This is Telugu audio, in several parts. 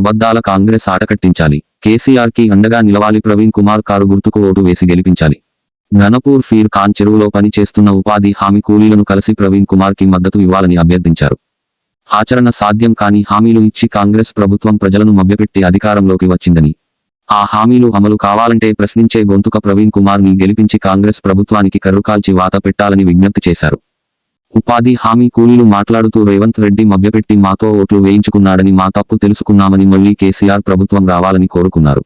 అబద్ధాల కాంగ్రెస్ ఆటకట్టించాలి కేసీఆర్కి అండగా నిలవాలి ప్రవీణ్ కుమార్ కారు గుర్తుకు ఓటు వేసి గెలిపించాలి. ఘనపూర్ ఫీర్ ఖాన్ చెరువులో పని చేస్తున్న ఉపాధి హామీ కూలీలను కలిసి ప్రవీణ్ కుమార్కి మద్దతు ఇవ్వాలని అభ్యర్థించారు. ఆచరణ సాధ్యం కాని హామీలు ఇచ్చి కాంగ్రెస్ ప్రభుత్వం ప్రజలను మభ్యపెట్టి అధికారంలోకి వచ్చిందని. ఆ హామీలు అమలు కావాలంటే ప్రశ్నించే గొంతుక ప్రవీణ్ కుమార్ని గెలిపించి కాంగ్రెస్ ప్రభుత్వానికి కర్రుకాల్చి వాత పెట్టాలని విజ్ఞప్తి చేశారు. ఉపాధి హామీ కూలీలు మాట్లాడుతూ రేవంత్ రెడ్డి మభ్యపెట్టి మాతో ఓట్లు వేయించుకున్నాడని మా తప్పు తెలుసుకున్నామని మళ్ళీ కేసీఆర్ ప్రభుత్వం రావాలని కోరుకున్నారు.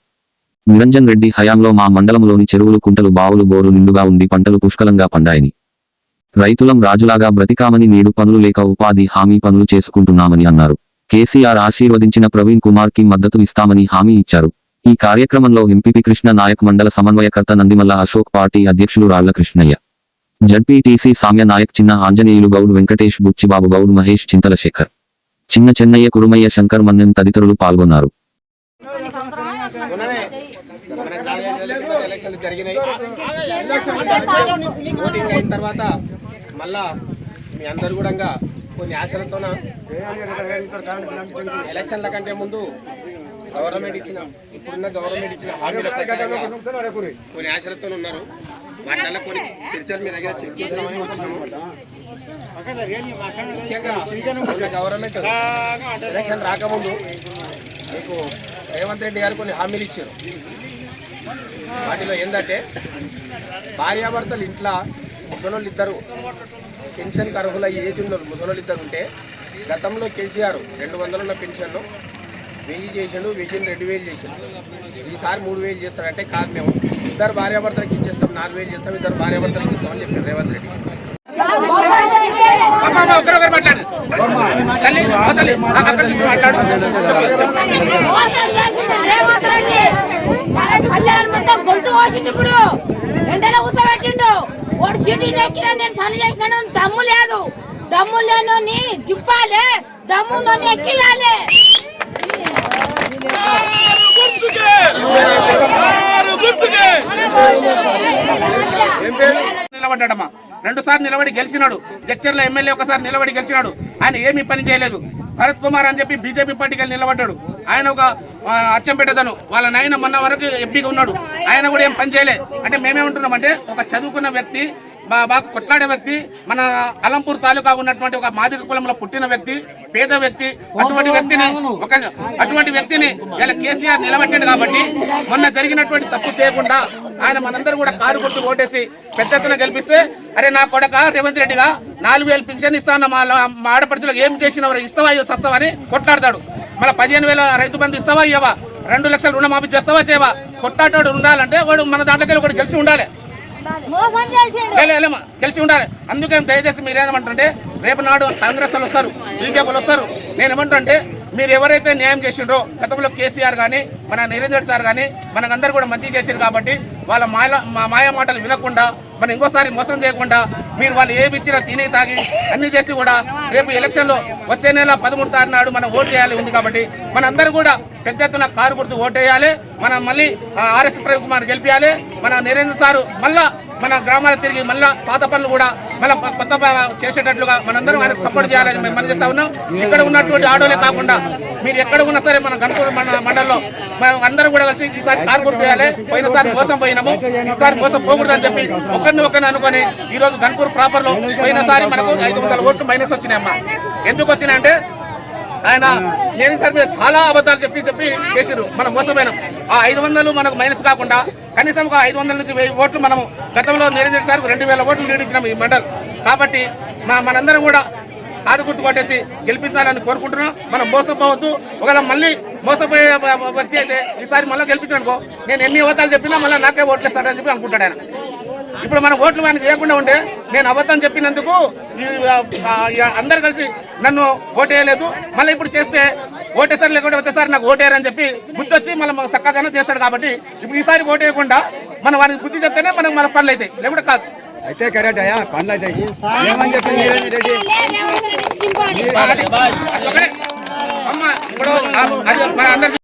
నిరంజన్ రెడ్డి హయాంలో మా మండలంలోని చెరువులు కుంటలు బావులు బోరు నిండుగా ఉండి పంటలు పుష్కలంగా పండాయని. రైతులం రాజులాగా బ్రతికామని నేడు పనులు లేక ఉపాధి హామీ పనులు చేసుకుంటున్నామని అన్నారు. కేసీఆర్ ఆశీర్వదించిన ప్రవీణ్ కుమార్కి మద్దతు ఇస్తామని హామీ ఇచ్చారు. ఈ కార్యక్రమంలో ఎంపీపీ కృష్ణ నాయక్ మండల సమన్వయకర్త నందిమల్ల అశోక్ పార్టీ అధ్యక్షులు రాళ్ళ కృష్ణయ్య జడ్పీటీసీ సామ్య నాయక్ చిన్న ఆంజనేయులు గౌడ్ వెంకటేష్ బుచ్చిబాబు గౌడ్ మహేష్ చింతల శేఖర్. చిన్న చెన్నయ్య కురుమయ్య శంకర్ మన్నెం తదితరులు పాల్గొన్నారు. ఓటింగ్ అయిన తర్వాత మళ్ళా మీ అందరు కూడా కొన్ని ఆశలతోన? ఎలక్షన్ల కంటే ముందు గవర్నమెంట్ ఇచ్చిన ఇప్పుడున్న గవర్నమెంట్ ఇచ్చిన హామీల కొన్ని ఆశలతో ఉన్నారు. వాటిలో కొన్ని చర్చలు మీ దగ్గర చర్చించడానికి వచ్చినాము. ముఖ్యంగా గవర్నమెంట్ ఎలక్షన్ రాకముందు మీకు రేవంత్ రెడ్డి గారు కొన్ని హామీలు ఇచ్చారు. వాటిలో ఏంటంటే భార్యాభర్తలు ఇంట్లో ముసలోళ్ళు ఇద్దరు పెన్షన్కి అర్హుల ఏజ్ ఉన్నారు ముసలోళ్ళు ఇద్దరు ఉంటే గతంలో కేసీఆర్ రెండు వందలున్న పెన్షన్ పెన్షన్ను వెయ్యి చేసిండు వెయ్యిని రెండు వేలు చేసిండు. ఈసారి మూడు వేలు చేస్తాడంటే కాదు మేము. ఇద్దరు భార్యాభర్తలకు ఇచ్చేస్తాం నాలుగు వేలు చేస్తాం ఇద్దరు భార్యాభర్తలకు ఇస్తామని చెప్పారు రేవంత్ రెడ్డి. ఇప్పుడు ఎండలో కూర్చోబెట్టిండు వాడు సీటు ఎక్కిన నేను పని చేసినాను దమ్ము లేదు దమ్ము లేని దింపాలి దమ్ము నన్ను ఎక్కియాలి. నిలబడ్డాడమ్మా. రెండు సార్లు నిలబడి గెలిచినాడు. జడ్చర్ల ఎమ్మెల్యే ఒకసారి నిలబడి గెలిచినాడు. ఆయన ఏమీ పని చేయలేదు. భరత్ కుమార్ అని చెప్పి బీజేపీ పార్టీకి నిలబడ్డాడు. ఆయన ఒక ఆ, వాళ్ళ నాయన మొన్న వరకు ఎంపీగా ఉన్నాడు. ఆయన కూడా ఏం పని చేయలే. అంటే మేమేమంటున్నామంటే ఒక చదువుకున్న వ్యక్తి బాగా కొట్లాడే వ్యక్తి మన అలంపూర్ తాలూకా ఉన్నటువంటి ఒక మాదిక కులంలో పుట్టిన వ్యక్తి పేద వ్యక్తి అటువంటి వ్యక్తిని ఒక అటువంటి వ్యక్తిని ఇలా కేసీఆర్ నిలబెట్టిండు కాబట్టి మొన్న జరిగినటువంటి తప్పు చేయకుండా ఆయన మనందరూ కూడా కారు గుర్తు ఓటేసి పెద్ద ఎత్తున గెలిపిస్తే అరే నా కొడక రేవంత్ రెడ్డిగా నాలుగు వేలు పింఛన్ ఇస్తాను మా మా ఆడపడుచులకు ఏం చేసినవారు ఇస్తావా సస్తావా అని కొట్లాడతాడు. మళ్ళీ పదిహేను వేల రైతు బంధు ఇస్తావా ఇవ్వవా రెండు లక్షలు రుణమాఫీ చేస్తావా చేయవా? కొట్టాటోడు ఉండాలంటే వాడు మన దాంట్లోకి ఒకటి గెలిచి ఉండాలి. తెలిసి ఉండాలి. అందుకే దయచేసి మీరు ఏమంటుంటే రేపు నాడు కాంగ్రెస్ వాళ్ళు వస్తారు బీజేపీలు వస్తారు. నేను ఏమంటుంటే మీరు ఎవరైతే న్యాయం చేసిండ్రో గతంలో కేసీఆర్ కానీ మన నిరేంద్ర సార్ కానీ మనకందరూ కూడా మంచి చేశారు కాబట్టి వాళ్ళ మాయ మా మాయ మాటలు వినకుండా మనం ఇంకోసారి మోసం చేయకుండా మీరు వాళ్ళు ఏమి ఇచ్చినా తిని తాగి అన్ని చేసి కూడా రేపు ఎలక్షన్లో వచ్చే నెల పదమూడు తారీఖు నాడు మనం ఓటు చేయాలి ఉంది కాబట్టి మనందరూ కూడా పెద్ద ఎత్తున కారు గుర్తు ఓటు వేయాలి. మనం మళ్ళీ ఆర్ఎస్ ప్రేమ్ కుమార్ గెలిపించాలి మన నిరేంద్ర సారు మళ్ళా మన గ్రామాలకు తిరిగి మళ్ళా పాత పనులు కూడా మళ్ళీ కొత్త చేసేటట్లుగా మనందరం ఆయనకు సపోర్ట్ చేయాలని మేము మనం చేస్తా ఉన్నాం. ఇక్కడ ఉన్నటువంటి ఆడోలే కాకుండా మీరు ఎక్కడ ఉన్నా సరే మన గణపూర్ మన మండలంలో మనం అందరం కూడా కలిసి ఈసారి కారు గుర్తు చేయాలి. పోయినసారి మోసం పోయినాము. ఈసారి మోసం పోకూడదని చెప్పి ఒకరిని ఒకరిని అనుకొని ఈ రోజు గన్పూర్ ప్రాపర్లో పోయినసారి మనకు ఐదు వందల ఓట్లు మైనస్ వచ్చినాయమ్మా ఎందుకు వచ్చినాయంటే ఆయన నేను సార్ మీద చాలా అబద్ధాలు చెప్పి చెప్పి చేసిరు మనం మోసపోయినాం. ఆ ఐదు వందలు మనకు మైనస్ కాకుండా కనీసం ఒక ఐదు వందల నుంచి వెయ్యి ఓట్లు మనం గతంలో నిరంజన్ సార్ రెండు వేల ఓట్లు లీడ్ ఈ మండల్. కాబట్టి మా మనందరం కూడా ఆరు గుర్తు కొట్టేసి గెలిపించాలని కోరుకుంటున్నాం. మనం మోసపోవద్దు. ఒకవేళ మళ్ళీ మోసపోయే వ్యక్తి అయితే ఈసారి మళ్ళీ గెలిపించనుకో నేను ఎన్ని అబద్ధాలు చెప్పినా మళ్ళీ నాకే ఓట్లు ఇస్తాడని చెప్పి అనుకుంటాడు ఆయన. ఇప్పుడు మనం ఓట్లు మనకి వేయకుండా ఉంటే నేను అబద్ధం చెప్పినందుకు ఈ అందరు కలిసి నన్ను ఓటేయలేదు. మళ్ళీ ఇప్పుడు చేస్తే ఓటేసారి లేకుంటే వచ్చేసారి నాకు ఓటేయరని చెప్పి బుద్ధి వచ్చి మళ్ళీ మాకు చక్కగానే చేస్తాడు కాబట్టి ఇప్పుడు ఈసారి ఓటేయకుండా మనం వారికి బుద్ధి చెప్తేనే మనకు మన పనులు అవుతాయి. లేకుంటే కాదు. అయితే కరెక్ట్ అయ్యా పనులు అయితే ఏమని చెప్పింది రెడ్డి. అమ్మ ఇప్పుడు మన అందరికి